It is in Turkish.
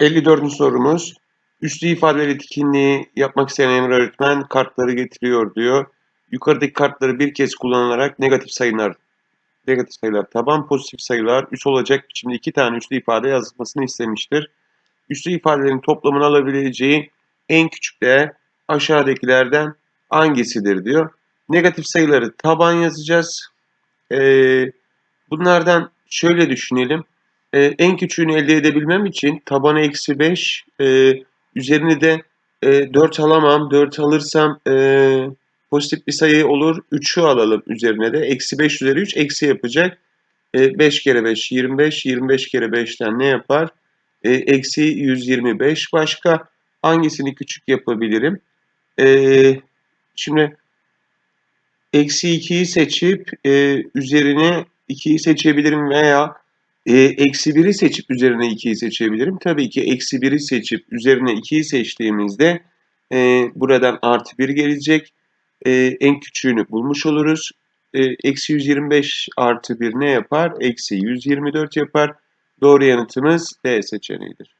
54. sorumuz. Üslü ifadeler etkinliği yapmak isteyen Emre öğretmen kartları getiriyor diyor. Yukarıdaki kartları bir kez kullanılarak negatif sayılar negatif sayılar taban, pozitif sayılar üs olacak biçimde iki tane üslü ifade yazılmasını istemiştir. Üslü ifadelerin toplamını alabileceği en küçük değer aşağıdakilerden hangisidir diyor. Negatif sayıları taban yazacağız. Ee, bunlardan şöyle düşünelim. Ee, en küçüğünü elde edebilmem için tabanı eksi 5, e, üzerini de e, 4 alamam. 4 alırsam e, pozitif bir sayı olur. 3'ü alalım üzerine de. Eksi 5 üzeri 3 eksi yapacak. E, 5 kere 5 25. 25 kere 5'ten ne yapar? E, eksi 125. Başka hangisini küçük yapabilirim? E, şimdi eksi 2'yi seçip e, üzerine 2'yi seçebilirim veya e, eksi 1'i seçip üzerine 2'yi seçebilirim. Tabii ki eksi 1'i seçip üzerine 2'yi seçtiğimizde e, buradan artı 1 gelecek. E, en küçüğünü bulmuş oluruz. E, eksi 125 artı 1 ne yapar? Eksi 124 yapar. Doğru yanıtımız D seçeneğidir.